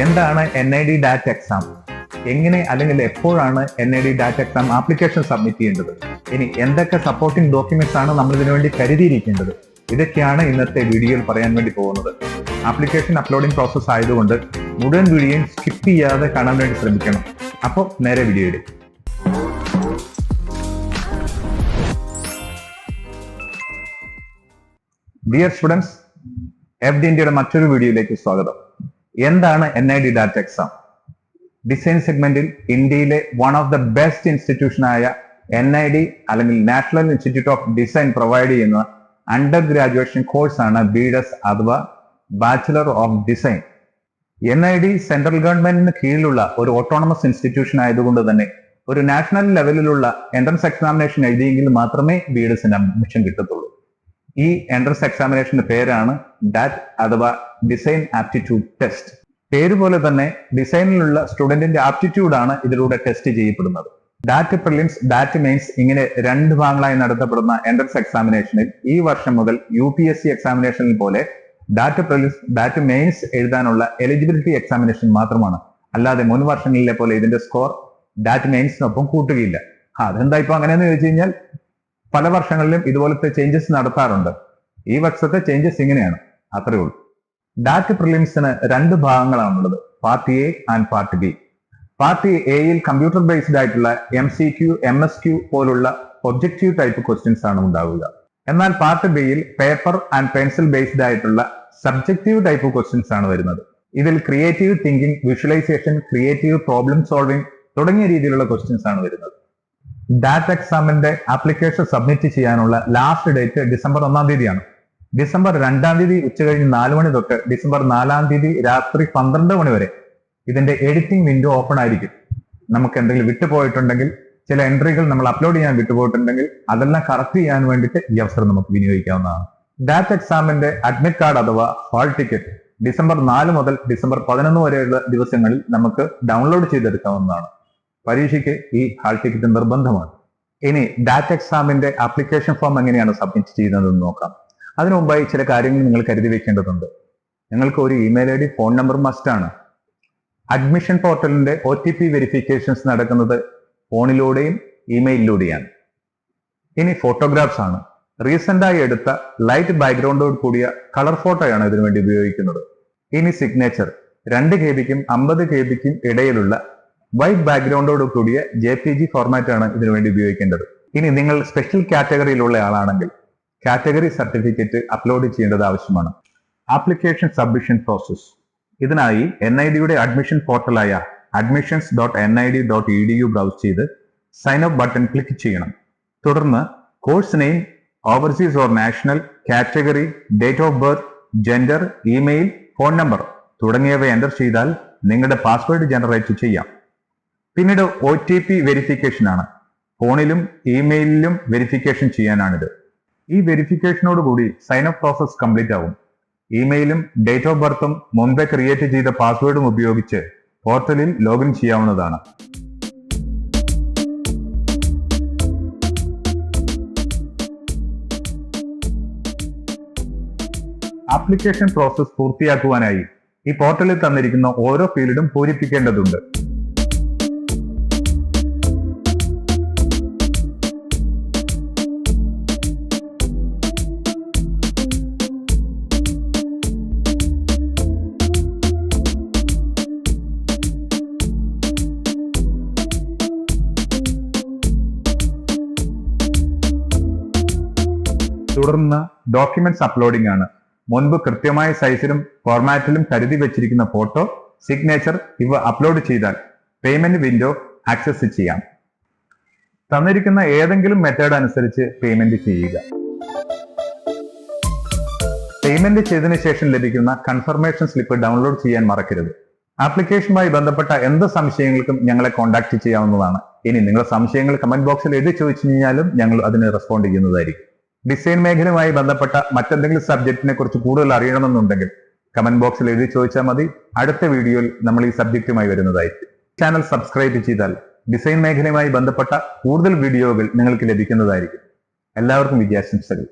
എന്താണ് N I D DAT exam എങ്ങനെ അല്ലെങ്കിൽ എപ്പോഴാണ് N I D DAT exam application submit ചെയ്യേണ്ടത്? ഇനി എന്തൊക്കെ സപ്പോർട്ടിംഗ് ഡോക്യുമെന്റ്സ് ആണ് നമ്മൾ ഇതിനു വേണ്ടി കരുതിയിരിക്കേണ്ടത്? ഇതൊക്കെയാണ് ഇന്നത്തെ വീഡിയോയിൽ പറയാൻ വേണ്ടി പോകുന്നത്. ആപ്ലിക്കേഷൻ അപ്ലോഡിംഗ് പ്രോസസ്സ് ആയതുകൊണ്ട് മുഴുവൻ വീഡിയോയും സ്കിപ്പ് ചെയ്യാതെ കാണാൻ വേണ്ടി ശ്രമിക്കണം. അപ്പോൾ നേരെ വീഡിയോയിലേക്ക് ഡിയർ സ്റ്റുഡൻസ് എഫ് ഡി ഇന്ത്യയുടെ മറ്റൊരു വീഡിയോയിലേക്ക് സ്വാഗതം. എന്താണ് N I D DAT exam design സെഗ്മെന്റിൽ ഇന്ത്യയിലെ വൺ ഓഫ് ദ ബെസ്റ്റ് ഇൻസ്റ്റിറ്റ്യൂഷനായ എൻ ഐ ഡി അല്ലെങ്കിൽ national institute of design provide ചെയ്യുന്ന അണ്ടർ ഗ്രാജുവേഷൻ കോഴ്സാണ് ബിഡസ് അഥവാ bachelor of design N I D central ഗവൺമെന്റിന് കീഴിലുള്ള ഒരു ഓട്ടോണമസ് ഇൻസ്റ്റിറ്റ്യൂഷൻ ആയതുകൊണ്ട് തന്നെ ഒരു നാഷണൽ ലെവലിലുള്ള എൻട്രൻസ് എക്സാമിനേഷൻ എഴുതിയെങ്കിൽ മാത്രമേ ബി ബിഡസിന് അഡ്മിഷൻ കിട്ടത്തുള്ളൂ. ഈ എൻട്രൻസ് എക്സാമിനേഷന്റെ പേരാണ് ഡാറ്റ് അഥവാ ഡിസൈൻ ആപ്റ്റിറ്റ്യൂഡ് ടെസ്റ്റ് പേര് പോലെ തന്നെ ഡിസൈനിലുള്ള സ്റ്റുഡന്റിന്റെ ആപ്റ്റിറ്റ്യൂഡ് ആണ് ഇതിലൂടെ ടെസ്റ്റ് ചെയ്യപ്പെടുന്നത്. ഡാറ്റ് പ്രിലിംസ് ഡാറ്റ് മെയിൻസ് ഇങ്ങനെ രണ്ട് ഭാഗങ്ങളായി നടത്തപ്പെടുന്ന എൻട്രൻസ് എക്സാമിനേഷനിൽ ഈ വർഷം മുതൽ യു പി എസ് സി എക്സാമിനേഷനിൽ പോലെ ഡാറ്റ് പ്രിലിംസ് ഡാറ്റ് മെയിൻസ് എഴുതാനുള്ള എലിജിബിലിറ്റി എക്സാമിനേഷൻ മാത്രമാണ്. അല്ലാതെ മുൻ വർഷങ്ങളിലെ പോലെ ഇതിന്റെ സ്കോർ ഡാറ്റ് മെയിൻസിനൊപ്പം കൂട്ടുകയില്ല. അതെന്താ ഇപ്പൊ അങ്ങനെയെന്ന് ചോദിച്ചു കഴിഞ്ഞാൽ പല വർഷങ്ങളിലും ഇതുപോലത്തെ ചേഞ്ചസ് നടത്താറുണ്ട്. ഈ വർഷത്തെ ചേഞ്ചസ് ഇങ്ങനെയാണ്. അത്രേ ഉള്ളൂ. ഡാറ്റ് പ്രിലിംസിന് രണ്ട് ഭാഗങ്ങളാണുള്ളത് part A and part B part എയിൽ കമ്പ്യൂട്ടർ ബേസ്ഡ് ആയിട്ടുള്ള M C Q M S Q പോലുള്ള ഒബ്ജക്റ്റീവ് ടൈപ്പ് ക്വസ്റ്റ്യൻസ് ആണ് ഉണ്ടാവുക. എന്നാൽ പാർട്ട് ബിയിൽ പേപ്പർ ആൻഡ് പെൻസിൽ ബേസ്ഡ് ആയിട്ടുള്ള സബ്ജക്റ്റീവ് ടൈപ്പ് ക്വസ്റ്റ്യൻസ് ആണ് വരുന്നത്. ഇതിൽ creative thinking visualisation creative problem solving തുടങ്ങിയ രീതിയിലുള്ള ക്വസ്റ്റ്യൻസ് ആണ് വരുന്നത്. ഡാറ്റ് എക്സാമിന്റെ ആപ്ലിക്കേഷൻ സബ്മിറ്റ് ചെയ്യാനുള്ള ലാസ്റ്റ് ഡേറ്റ് ഡിസംബർ ഒന്നാം തീയതിയാണ്. ഡിസംബർ രണ്ടാം തീയതി ഉച്ചകഴിഞ്ഞ് നാല് മണി തൊട്ട് ഡിസംബർ നാലാം തീയതി രാത്രി പന്ത്രണ്ട് മണി വരെ ഇതിന്റെ എഡിറ്റിംഗ് വിൻഡോ ഓപ്പൺ ആയിരിക്കും. നമുക്ക് എന്തെങ്കിലും വിട്ടുപോയിട്ടുണ്ടെങ്കിൽ ചില എൻട്രികൾ നമ്മൾ അപ്ലോഡ് ചെയ്യാൻ വിട്ടുപോയിട്ടുണ്ടെങ്കിൽ അതെല്ലാം കറക്റ്റ് ചെയ്യാൻ വേണ്ടിയിട്ട് ഈ അവസരം നമുക്ക് വിനിയോഗിക്കാവുന്നതാണ്. ഡാറ്റ് എക്സാമിന്റെ അഡ്മിറ്റ് കാർഡ് അഥവാ ഹാൾ ടിക്കറ്റ് ഡിസംബർ നാല് മുതൽ ഡിസംബർ പതിനൊന്ന് വരെയുള്ള ദിവസങ്ങളിൽ നമുക്ക് ഡൗൺലോഡ് ചെയ്തെടുക്കാവുന്നതാണ്. പരീക്ഷയ്ക്ക് ഈ ഹാൾ ടിക്കറ്റ് നിർബന്ധമാണ്. ഇനി ഡാറ്റ് എക്സാമിന്റെ ആപ്ലിക്കേഷൻ ഫോം എങ്ങനെയാണ് സബ്മിറ്റ് ചെയ്യുന്നതെന്ന് നോക്കാം. അതിനു മുമ്പായി ചില കാര്യങ്ങൾ നിങ്ങൾ കരുതി വെക്കേണ്ടതുണ്ട്. നിങ്ങൾക്ക് ഒരു email I D phone number must ആണ്. അഡ്മിഷൻ പോർട്ടലിന്റെ ഒ ടി പി വെരിഫിക്കേഷൻസ് നടക്കുന്നത് ഫോണിലൂടെയും ഇമെയിലിലൂടെയാണ് ഇനി ഫോട്ടോഗ്രാഫ്സ് ആണ്. റീസെന്റ് ആയി എടുത്ത ലൈറ്റ് ബാക്ക്ഗ്രൗണ്ടോട് കൂടിയ കളർ ഫോട്ടോയാണ് ഇതിനു വേണ്ടി ഉപയോഗിക്കുന്നത്. ഇനി സിഗ്നേച്ചർ രണ്ട് കെ ബിക്കും അമ്പത് കെ ബിക്കും ഇടയിലുള്ള വൈറ്റ് ബാക്ക്ഗ്രൗണ്ടോട് കൂടിയ ജെ പി ജി ഫോർമാറ്റ് ആണ് ഇതിനു വേണ്ടി ഉപയോഗിക്കേണ്ടത്. ഇനി നിങ്ങൾ സ്പെഷ്യൽ കാറ്റഗറിയിലുള്ള ആളാണെങ്കിൽ കാറ്റഗറി സർട്ടിഫിക്കറ്റ് അപ്ലോഡ് ചെയ്യേണ്ടത് ആവശ്യമാണ്. ആപ്ലിക്കേഷൻ സബ്മിഷൻ പ്രോസസ് ഇതിനായി എൻ ഐ ഡിയുടെ admission പോർട്ടലായ admissions dot N I D dot E D U browse ചെയ്ത് സൈൻ അപ്പ് ബട്ടൺ ക്ലിക്ക് ചെയ്യണം. തുടർന്ന് course name overseas or national category date of birth gender email phone number തുടങ്ങിയവ enter ചെയ്താൽ നിങ്ങളുടെ password generate ചെയ്യാം. പിന്നീട് O T P verification ആണ്. ഫോണിലും ഇമെയിലിലും വെരിഫിക്കേഷൻ ചെയ്യാനാണിത്. ഈ വെരിഫിക്കേഷനോട് കൂടി സൈൻ അപ്പ് പ്രോസസ് കംപ്ലീറ്റ് ആവും. ഇമെയിലും ഡേറ്റ് ഓഫ് ബർത്തും മുൻപേ ക്രിയേറ്റ് ചെയ്ത പാസ്വേഡും ഉപയോഗിച്ച് പോർട്ടലിൽ ലോഗിൻ ചെയ്യാവുന്നതാണ്. ആപ്ലിക്കേഷൻ പ്രോസസ് പൂർത്തിയാക്കുവാനായി ഈ പോർട്ടലിൽ തന്നിരിക്കുന്ന ഓരോ ഫീൽഡും പൂരിപ്പിക്കേണ്ടതുണ്ട്. തുടർന്ന് ഡോക്യുമെന്റ്സ് അപ്ലോഡിംഗ് ആണ്. മുൻപ് കൃത്യമായ സൈസിലും ഫോർമാറ്റിലും കരുതി വെച്ചിരിക്കുന്ന ഫോട്ടോ സിഗ്നേച്ചർ ഇവ അപ്ലോഡ് ചെയ്താൽ പേയ്മെന്റ് വിൻഡോ ആക്സസ് ചെയ്യാം. തന്നിരിക്കുന്ന ഏതെങ്കിലും മെത്തേഡ് അനുസരിച്ച് പേയ്മെന്റ് ചെയ്യുക. പേയ്മെന്റ് ചെയ്തതിനു ശേഷം ലഭിക്കുന്ന കൺഫർമേഷൻ സ്ലിപ്പ് ഡൗൺലോഡ് ചെയ്യാൻ മറക്കരുത്. ആപ്ലിക്കേഷനുമായി ബന്ധപ്പെട്ട എന്ത് സംശയങ്ങൾക്കും ഞങ്ങളെ കോൺടാക്ട് ചെയ്യാവുന്നതാണ്. ഇനി നിങ്ങളുടെ സംശയങ്ങൾ കമന്റ് ബോക്സിൽ എഴുതി ചോദിച്ചു കഴിഞ്ഞാലും ഞങ്ങൾ അതിന് റെസ്പോണ്ട് ചെയ്യുന്നതായിരിക്കും. ഡിസൈൻ മേഖലയുമായി ബന്ധപ്പെട്ട മറ്റെന്തെങ്കിലും സബ്ജക്റ്റിനെ കുറിച്ച് കൂടുതൽ അറിയണമെന്നുണ്ടെങ്കിൽ കമന്റ് ബോക്സിൽ എഴുതി ചോദിച്ചാൽ മതി. അടുത്ത വീഡിയോയിൽ നമ്മൾ ഈ സബ്ജക്റ്റുമായി വരുന്നതായിരിക്കും. ചാനൽ സബ്സ്ക്രൈബ് ചെയ്താൽ ഡിസൈൻ മേഖലയുമായി ബന്ധപ്പെട്ട കൂടുതൽ വീഡിയോകൾ നിങ്ങൾക്ക് ലഭിക്കുന്നതായിരിക്കും. എല്ലാവർക്കും വിജയാശംസകൾ